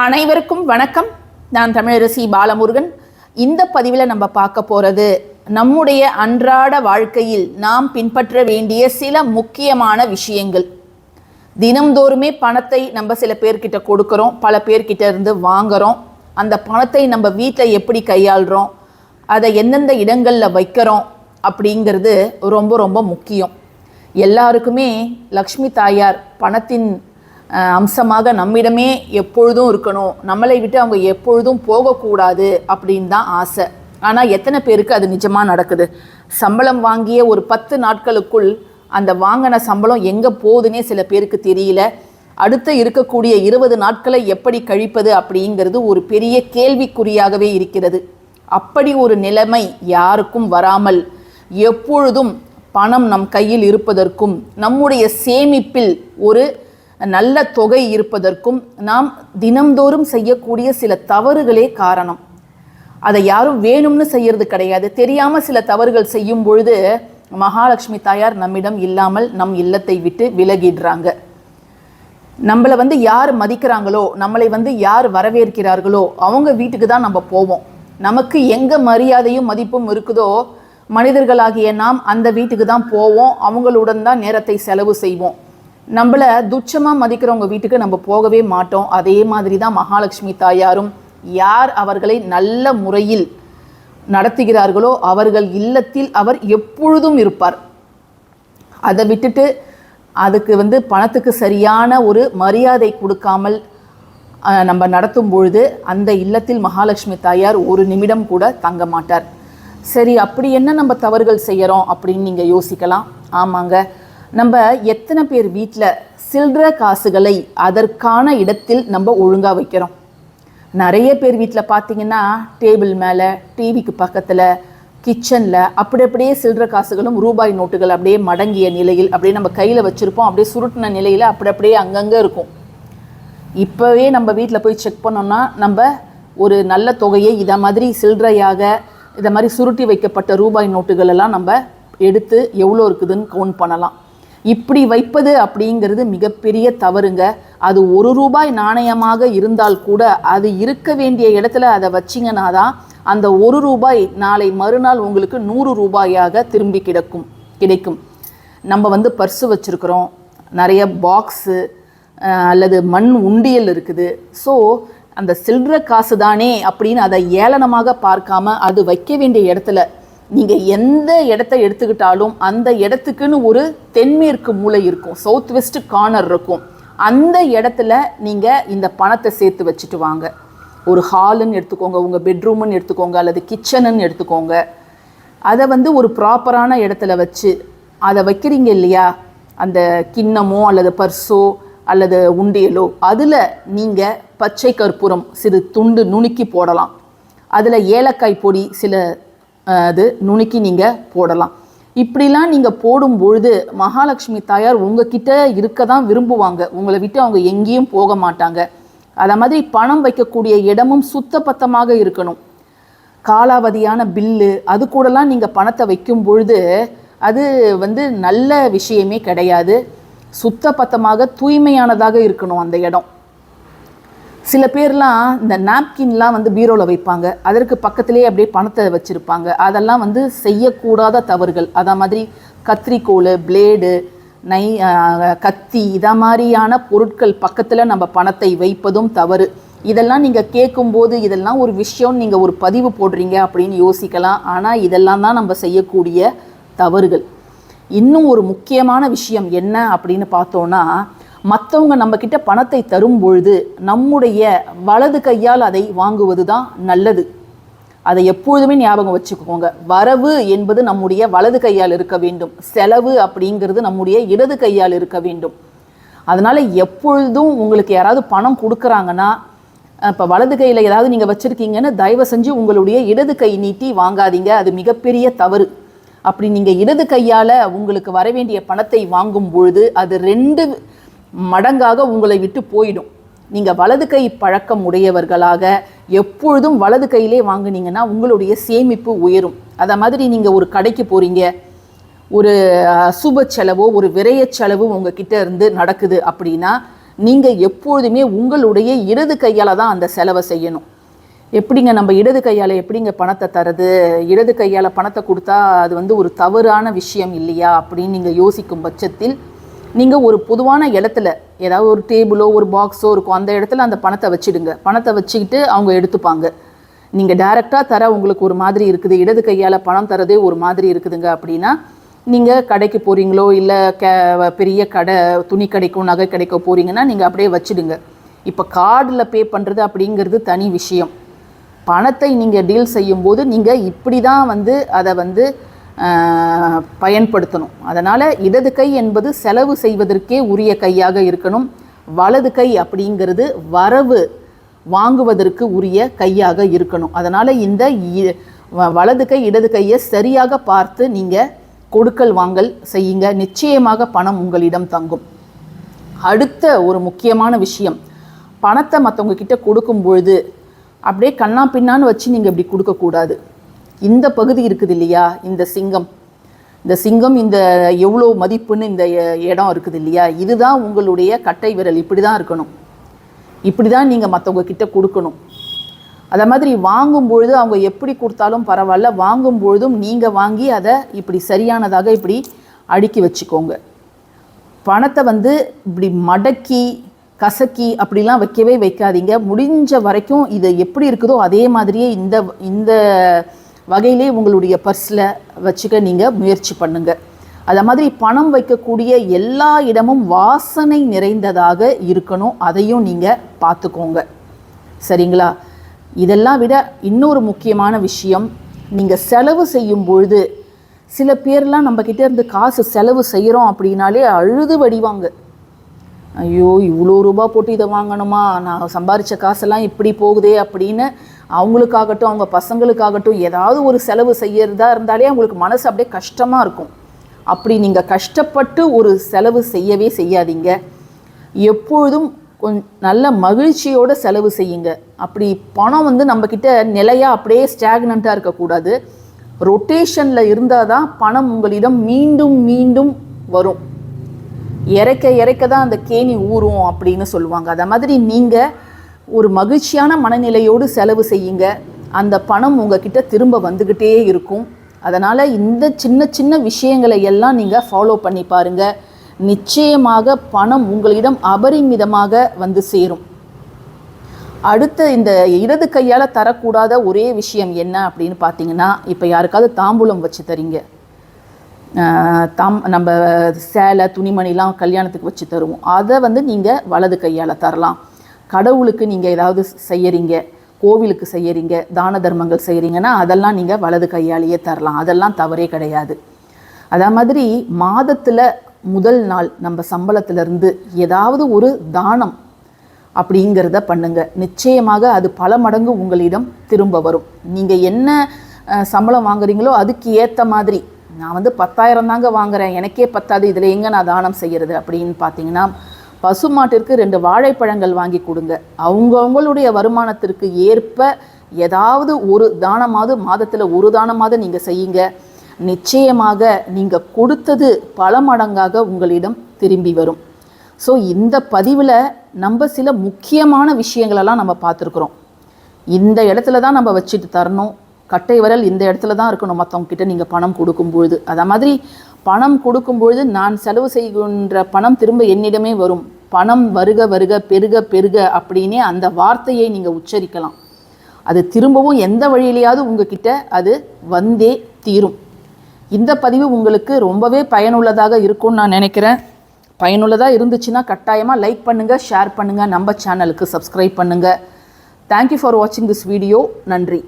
அனைவருக்கும் வணக்கம். நான் தமிழரசி பாலமுருகன். இந்த பதிவில் நம்ம பார்க்க போகிறது நம்முடைய அன்றாட வாழ்க்கையில் நாம் பின்பற்ற வேண்டிய சில முக்கியமான விஷயங்கள். தினம்தோறுமே பணத்தை நம்ம சில பேர்கிட்ட கொடுக்குறோம். பல பேர்கிட்ட இருந்து வாங்குறோம். அந்த பணத்தை நம்ம வீட்டில் எப்படி கையாளுறோம்? அதை எந்தெந்த இடங்களில் வைக்கிறோம்? அப்படிங்கிறது ரொம்ப ரொம்ப முக்கியம். எல்லாருக்குமே லக்ஷ்மி தாயார் பணத்தின் அம்சமாக நம்மிடமே எப்பொழுதும் இருக்கணும். நம்மளை விட்டு அவங்க எப்பொழுதும் போகக்கூடாது அப்படின்னு தான் ஆசை. ஆனால் எத்தனை பேருக்கு அது நிஜமாக நடக்குது? சம்பளம் வாங்கிய ஒரு பத்து நாட்களுக்குள் அந்த வாங்கின சம்பளம் எங்கே போகுதுன்னே சில பேருக்கு தெரியல. அடுத்து இருக்கக்கூடிய இருபது நாட்களை எப்படி கழிப்பது அப்படிங்கிறது ஒரு பெரிய கேள்விக்குறியாகவே இருக்கிறது. அப்படி ஒரு நிலைமை யாருக்கும் வராமல் எப்பொழுதும் பணம் நம் கையில் இருப்பதற்கும் நம்முடைய சேமிப்பில் ஒரு நல்ல தொகை இருப்பதற்கும் நாம் தினம்தோறும் செய்யக்கூடிய சில தவறுகளே காரணம். அதை யாரும் வேணும்னு செய்யறது கிடையாது. தெரியாமல் சில தவறுகள் செய்யும் பொழுது மகாலட்சுமி தாயார் நம்மிடம் இல்லாமல் நம் இல்லத்தை விட்டு விலகிடுறாங்க. நம்மளை வந்து யார் மதிக்கிறாங்களோ நம்மளை வந்து யார் வரவேற்கிறார்களோ அவங்க வீட்டுக்கு தான் நம்ம போவோம். நமக்கு எங்கே மரியாதையும் மதிப்பும் இருக்குதோ மனிதர்களாகிய நாம் அந்த வீட்டுக்கு தான் போவோம். அவங்களுடன் தான் நேரத்தை செலவு செய்வோம். நம்மளை துச்சமாக மதிக்கிறவங்க வீட்டுக்கு நம்ம போகவே மாட்டோம். அதே மாதிரி தான் மகாலட்சுமி தாயாரும் யார் அவர்களை நல்ல முறையில் நடத்துகிறார்களோ அவர்கள் இல்லத்தில் அவர் எப்பொழுதும் இருப்பார். அதை விட்டுட்டு அதுக்கு வந்து பணத்துக்கு சரியான ஒரு மரியாதை கொடுக்காமல் நம்ம நடத்தும் பொழுது அந்த இல்லத்தில் மகாலட்சுமி தாயார் ஒரு நிமிடம் கூட தங்க மாட்டார். சரி அப்படி என்ன நம்ம தவறுகள் செய்கிறோம் அப்படின்னு நீங்கள் யோசிக்கலாம். ஆமாங்க. நம்ம எத்தனை பேர் வீட்டில் சில்லற காசுகளை அதற்கான இடத்தில் நம்ம ஒழுங்காக வைக்கிறோம்? நிறைய பேர் வீட்டில் பார்த்தீங்கன்னா டேபிள் மேலே டிவிக்கு பக்கத்தில் கிச்சனில் அப்படி அப்படியே சில்லற காசுகளும் ரூபாய் நோட்டுகள் அப்படியே மடங்கிய நிலையில் அப்படியே நம்ம கையில் வச்சுருப்போம். அப்படியே சுருட்டின நிலையில் அப்படி அப்படியே அங்கங்கே இருக்கும். இப்போவே நம்ம வீட்டில் போய் செக் பண்ணோம்னா நம்ம ஒரு நல்ல தொகையை இதை மாதிரி சில்லறையாக இதை மாதிரி சுருட்டி வைக்கப்பட்ட ரூபாய் நோட்டுகள் எல்லாம் நம்ம எடுத்து எவ்வளோ இருக்குதுன்னு கவுண்ட் பண்ணலாம். இப்படி வைப்பது அப்படிங்கிறது மிகப்பெரிய தவறுங்க. அது ஒரு ரூபாய் நாணயமாக இருந்தால் கூட அது இருக்க வேண்டிய இடத்துல அதை வச்சிங்கன்னா தான் அந்த ஒரு ரூபாய் நாளை மறுநாள் உங்களுக்கு நூறு ரூபாயாக திரும்பி கிடக்கும் கிடைக்கும். நம்ம வந்து பர்ஸு வச்சுருக்குறோம். நிறைய பாக்ஸு அல்லது மண் உண்டியல் இருக்குது. ஸோ அந்த சில்லற காசு தானே அப்படின்னு அதை ஏளனமாக பார்க்காம அது வைக்க வேண்டிய இடத்துல நீங்கள் எந்த இடத்த எடுத்துக்கிட்டாலும் அந்த இடத்துக்குன்னு ஒரு தென்மேற்கு மூளை இருக்கும். சவுத் வெஸ்ட் கார்னர் இருக்கும். அந்த இடத்துல நீங்கள் இந்த பணத்தை சேர்த்து வச்சுட்டு வாங்க. ஒரு ஹாலுன்னு எடுத்துக்கோங்க உங்கள் பெட்ரூம்னு எடுத்துக்கோங்க அல்லது கிச்சனுன்னு எடுத்துக்கோங்க. அதை வந்து ஒரு ப்ராப்பரான இடத்துல வச்சு அதை வைக்கிறீங்க இல்லையா? அந்த கிண்ணமோ அல்லது பர்ஸோ அல்லது உண்டியலோ அதில் நீங்கள் பச்சை கற்பூரம் சிறு துண்டு நுணுக்கி போடலாம். அதில் ஏலக்காய் பொடி சில அது நுணுக்கி நீங்கள் போடலாம். இப்படிலாம் நீங்கள் போடும் பொழுது மகாலட்சுமி தாயார் உங்ககிட்ட இருக்க தான் விரும்புவாங்க. உங்களை விட்டு அவங்க எங்கேயும் போக மாட்டாங்க. அதை மாதிரி பணம் வைக்கக்கூடிய இடமும் சுத்தபத்தமாக இருக்கணும். காலாவதியான பில்லு அது கூடலாம் நீங்கள் பணத்தை வைக்கும் பொழுது அது வந்து நல்ல விஷயமே கிடையாது. சுத்தபத்தமாக தூய்மையானதாக இருக்கணும் அந்த இடம். சில பேர்லாம் இந்த நாப்கின்லாம் வந்து பீரோவில் வைப்பாங்க. அதற்கு பக்கத்திலே அப்படியே பணத்தை வச்சுருப்பாங்க. அதெல்லாம் வந்து செய்யக்கூடாத தவறுகள். அதே மாதிரி கத்திரிக்கோல் பிளேடு நை கத்தி இதை மாதிரியான பொருட்கள் பக்கத்தில் நம்ம பணத்தை வைப்பதும் தவறு. இதெல்லாம் நீங்கள் கேட்கும்போது இதெல்லாம் ஒரு விஷயம் நீங்கள் ஒரு பதிவு போடுறீங்க அப்படின்னு யோசிக்கலாம். ஆனால் இதெல்லாம் தான் நம்ம செய்யக்கூடிய தவறுகள். இன்னும் ஒரு முக்கியமான விஷயம் என்ன அப்படின்னு பார்த்தோன்னா மற்றவங்க நம்மக்கிட்ட பணத்தை தரும் பொழுது நம்முடைய வலது கையால் அதை வாங்குவது தான் நல்லது. அதை எப்பொழுதுமே ஞாபகம் வச்சுக்கோங்க. வரவு என்பது நம்முடைய வலது கையால் இருக்க வேண்டும். செலவு அப்படிங்கிறது நம்முடைய இடது கையால் இருக்க வேண்டும். அதனால் எப்பொழுதும் உங்களுக்கு யாராவது பணம் கொடுக்குறாங்கன்னா இப்போ வலது கையில் ஏதாவது நீங்கள் வச்சுருக்கீங்கன்னு தயவு செஞ்சு உங்களுடைய இடது கை நீட்டி வாங்காதீங்க. அது மிகப்பெரிய தவறு. அப்படி நீங்கள் இடது கையால் உங்களுக்கு வர வேண்டிய பணத்தை வாங்கும் பொழுது அது ரெண்டு மடங்காக உங்களை விட்டு போயிடும். நீங்கள் வலது கை பழக்கம் உடையவர்களாக எப்பொழுதும் வலது கையிலே வாங்கினீங்கன்னா உங்களுடைய சேமிப்பு உயரும். அதை மாதிரி நீங்கள் ஒரு கடைக்கு போகிறீங்க ஒரு சுப செலவோ ஒரு விரைய செலவோ உங்ககிட்ட இருந்து நடக்குது அப்படின்னா நீங்கள் எப்பொழுதுமே உங்களுடைய இடது கையால் தான் அந்த செலவை செய்யணும். எப்படிங்க நம்ம இடது கையால் எப்படிங்க பணத்தை தரது? இடது கையால் பணத்தை கொடுத்தா அது வந்து ஒரு தவறான விஷயம் இல்லையா அப்படின்னு நீங்கள் யோசிக்கும் பட்சத்தில் நீங்கள் ஒரு பொதுவான இடத்துல ஏதாவது ஒரு டேபிளோ ஒரு பாக்ஸோ இருக்கும். அந்த இடத்துல அந்த பணத்தை வச்சிடுங்க. பணத்தை வச்சுக்கிட்டு அவங்க எடுத்துப்பாங்க. நீங்கள் டைரெக்டாக தர உங்களுக்கு ஒரு மாதிரி இருக்குது. இடது கையால் பணம் தரதே ஒரு மாதிரி இருக்குதுங்க அப்படின்னா நீங்கள் கடைக்கு போகிறீங்களோ இல்லை கே பெரிய கடை துணி கடைக்கும் நகை கடைக்கோ போகிறீங்கன்னா நீங்கள் அப்படியே வச்சுடுங்க. இப்போ கார்டில் பே பண்ணுறது அப்படிங்கிறது தனி விஷயம். பணத்தை நீங்கள் டீல் செய்யும்போது நீங்கள் இப்படி தான் வந்து அதை வந்து பயன்படுத்தணும். அதனால் இடது கை என்பது செலவு செய்வதற்கே உரிய கையாக இருக்கணும். வலது கை அப்படிங்கிறது வரவு வாங்குவதற்கு உரிய கையாக இருக்கணும். அதனால் இந்த இ- வ- வலது கை இடது கையை சரியாக பார்த்து நீங்கள் கொடுக்கல் வாங்கல் செய்யுங்க. நிச்சயமாக பணம் உங்களிடம் தங்கும். அடுத்த ஒரு முக்கியமான விஷயம். பணத்தை மற்றவங்க கிட்ட கொடுக்கும் பொழுது அப்படியே கண்ணா பின்னான்னு வச்சு நீங்கள் இப்படி கொடுக்கக்கூடாது. இந்த பகுதி இருக்குது இல்லையா? இந்த சிங்கம். இந்த சிங்கம் இந்த எவ்வளோ மதிப்புன்னு இந்த இடம் இருக்குது இல்லையா? இதுதான் உங்களுடைய கட்டை விரல். இப்படி தான் இருக்கணும். இப்படி தான் நீங்கள் மற்றவங்க கிட்ட கொடுக்கணும். அதை மாதிரி வாங்கும் பொழுது அவங்க எப்படி கொடுத்தாலும் பரவாயில்ல. வாங்கும் பொழுதும் நீங்கள் வாங்கி அதை இப்படி சரியானதாக இப்படி அடுக்கி வச்சுக்கோங்க. பணத்தை வந்து இப்படி மடக்கி கசக்கி அப்படிலாம் வைக்கவே வைக்காதீங்க. முடிஞ்ச வரைக்கும் இது எப்படி இருக்குதோ அதே மாதிரியே இந்த இந்த வகையிலே உங்களுடைய பர்ஸில் வச்சுக்க நீங்கள் முயற்சி பண்ணுங்கள் அதை மாதிரி பணம் வைக்கக்கூடிய எல்லா இடமும் வாசனை நிறைந்ததாக இருக்கணும். அதையும் நீங்கள் பார்த்துக்கோங்க. சரிங்களா? இதெல்லாம் விட இன்னொரு முக்கியமான விஷயம் நீங்கள் செலவு செய்யும் பொழுது சில பேர்லாம் நம்மக்கிட்டே இருந்து காசு செலவு செய்கிறோம் அப்படின்னாலே அழுது வடிவாங்க. ஐயோ இவ்வளோ ரூபா போட்டு இதை வாங்கணுமா? நான் சம்பாரித்த காசெல்லாம் இப்படி போகுதே அப்படின்னு அவங்களுக்காகட்டும் அவங்க பசங்களுக்காகட்டும் ஏதாவது ஒரு செலவு செய்யறதா இருந்தாலே அவங்களுக்கு மனசு அப்படியே கஷ்டமாக இருக்கும். அப்படி நீங்கள் கஷ்டப்பட்டு ஒரு செலவு செய்யவே செய்யாதீங்க. எப்பொழுதும் கொஞ்சம் நல்ல மகிழ்ச்சியோட செலவு செய்யுங்க. அப்படி பணம் வந்து நம்மக்கிட்ட நிலையாக அப்படியே ஸ்டாக்னண்ட்டாக இருக்கக்கூடாது. ரொட்டேஷனில் இருந்தால் தான் பணம் உங்களிடம் மீண்டும் மீண்டும் வரும். இறைக்க இறைக்க தான் அந்த கேணி ஊறும் அப்படின்னு சொல்லுவாங்க. அதை மாதிரி நீங்கள் ஒரு மகிழ்ச்சியான மனநிலையோடு செலவு செய்யுங்க. அந்த பணம் உங்ககிட்ட திரும்ப வந்துக்கிட்டே இருக்கும். அதனால் இந்த சின்ன சின்ன விஷயங்களை எல்லாம் நீங்கள் ஃபாலோ பண்ணி பாருங்கள் நிச்சயமாக பணம் உங்களிடம் அபரிமிதமாக வந்து சேரும். அடுத்த இந்த இடது கையால் தரக்கூடாத ஒரே விஷயம் என்ன அப்படின்னு பார்த்தீங்கன்னா இப்போ யாருக்காவது தாம்பூலம் வச்சு தரீங்க. தாம் நம்ம சேலை துணிமணிலாம் கல்யாணத்துக்கு வச்சு தருவோம். அதை வந்து நீங்கள் வலது கையால் தரலாம். கடவுளுக்கு நீங்கள் ஏதாவது செய்யறீங்க கோவிலுக்கு செய்யறீங்க தான தர்மங்கள் செய்கிறீங்கன்னா அதெல்லாம் நீங்கள் வலது கையாலேயே தரலாம். அதெல்லாம் தவறே கிடையாது. அதே மாதிரி மாதத்தில் முதல் நாள் நம்ம சம்பளத்திலிருந்து ஏதாவது ஒரு தானம் அப்படிங்கிறத பண்ணுங்க. நிச்சயமாக அது பல மடங்கு உங்களிடம் திரும்ப வரும். நீங்கள் என்ன சம்பளம் வாங்குறீங்களோ அதுக்கு ஏற்ற மாதிரி நான் வந்து பத்தாயிரம் தாங்க வாங்குறேன். எனக்கே பத்தாது. இதில் எங்கே நான் தானம் செய்கிறது அப்படின்னு பார்த்தீங்கன்னா பசுமாட்டிற்கு ரெண்டு வாழைப்பழங்கள் வாங்கி கொடுங்க. அவங்கவுங்களுடைய வருமானத்திற்கு ஏற்ப ஏதாவது ஒரு தானமாவது மாதத்தில் ஒரு தானமாவது நீங்கள் செய்யுங்க. நிச்சயமாக நீங்கள் கொடுத்தது பல மடங்காக உங்களிடம் திரும்பி வரும். ஸோ இந்த பதிவில் நம்ம சில முக்கியமான விஷயங்களெல்லாம் நம்ம பார்த்துருக்குறோம். இந்த இடத்துல தான் நம்ம வச்சுட்டு தரணும். கட்டை விரல் இந்த இடத்துல தான் இருக்கணும். மற்றவங்க கிட்ட நீங்கள் பணம் கொடுக்கும்பொழுது. அதை மாதிரி பணம் கொடுக்கும்பொழுது நான் செலவு செய்கின்ற பணம் திரும்ப என்னிடமே வரும். பணம் வருக வருக பெருக பெருக அப்படின்னே அந்த வார்த்தையை நீங்கள் உச்சரிக்கலாம். அது திரும்பவும் எந்த வழியிலையாவது உங்ககிட்ட அது வந்தே தீரும். இந்த பதிவு உங்களுக்கு ரொம்பவே பயனுள்ளதாக இருக்கும்னு நான் நினைக்கிறேன். பயனுள்ளதாக இருந்துச்சுன்னா கட்டாயமாக லைக் பண்ணுங்கள் ஷேர் பண்ணுங்கள் நம்ம சேனலுக்கு சப்ஸ்கிரைப் பண்ணுங்கள் தேங்க்யூ ஃபார் வாட்சிங் திஸ் வீடியோ நன்றி.